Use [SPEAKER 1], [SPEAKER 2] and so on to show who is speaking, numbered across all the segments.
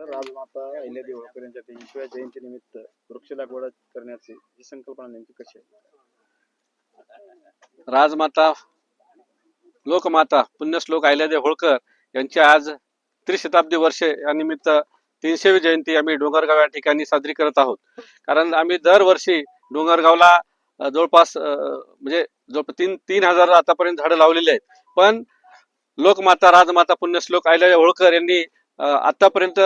[SPEAKER 1] राजमाता अहिल्यादेवी होळकर यांच्या तीनशेव्या जयंतीनिमित्त वृक्ष लागवड करण्याची ही संकल्पना नेमकी कशी आहे?
[SPEAKER 2] राजमाता लोकमाता पुण्यश्लोक अहिल्यादेव होळकर यांची आज त्रिशताब्दी वर्षे या निमित्त तीनशेवी जयंती आम्ही डोंगरगाव या ठिकाणी साजरी करत आहोत. कारण आम्ही दरवर्षी डोंगरगावला जवळपास म्हणजे जवळपास तीन तीन हजार आतापर्यंत झाडं लावलेली आहेत. पण लोकमाता राजमाता पुण्यश्लोक आयला होळकर यांनी आतापर्यंत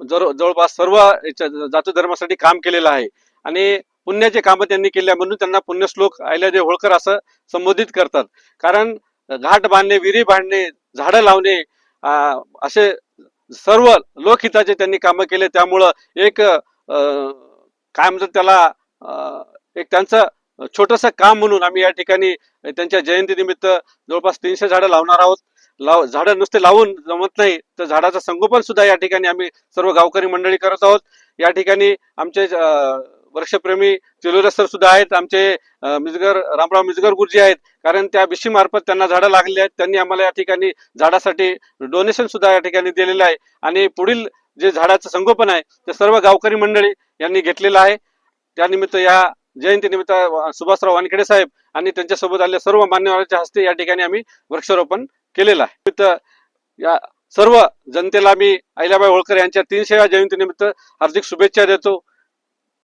[SPEAKER 2] जवळपास सर्व याच्या जाती धर्मासाठी काम केलेलं आहे. आणि पुण्याचे कामं त्यांनी केले म्हणून त्यांना पुण्यश्लोक अहिल्यादेवी होळकर असं संबोधित करतात. कारण घाट बांधणे विहिरी बांधणे झाडं लावणे असे सर्व लोकहिताचे त्यांनी कामं केले. त्यामुळं एक काय म्हणतात त्याला एक त्यांचं छोटस काम म्हणून आम्ही या ठिकाणी त्यांच्या जयंतीनिमित्त जवळपास तीनशे झाडं लावणार आहोत. लाव झाडं नुसते लावून जमत नाही तर झाडाचं संगोपन सुद्धा या ठिकाणी आम्ही सर्व गावकरी मंडळी करत आहोत. या ठिकाणी आमचे वृक्षप्रेमी चिलोरे सर सुद्धा आहेत. आमचे मिजगर रामराव मिजगर गुरुजी आहेत. कारण त्या बिशी मार्फत त्यांना झाडं लागली आहेत. त्यांनी आम्हाला या ठिकाणी झाडासाठी डोनेशन सुद्धा या ठिकाणी दिलेलं आहे. आणि पुढील जे झाडाचं संगोपन आहे ते सर्व गावकरी मंडळी यांनी घेतलेलं आहे. त्यानिमित्त या जयंतीनिमित्त निमित्त सुभाषराव वानखेडे साहेब आणि त्यांच्यासोबत आलेल्या सर्व मान्यवरांच्या हस्ते या ठिकाणी आम्ही वृक्षारोपण केलेलं आहे. या सर्व जनतेला मी अहिल्याबाई होळकर यांच्या तीनशेव्या जयंतीनिमित्त हार्दिक शुभेच्छा देतो.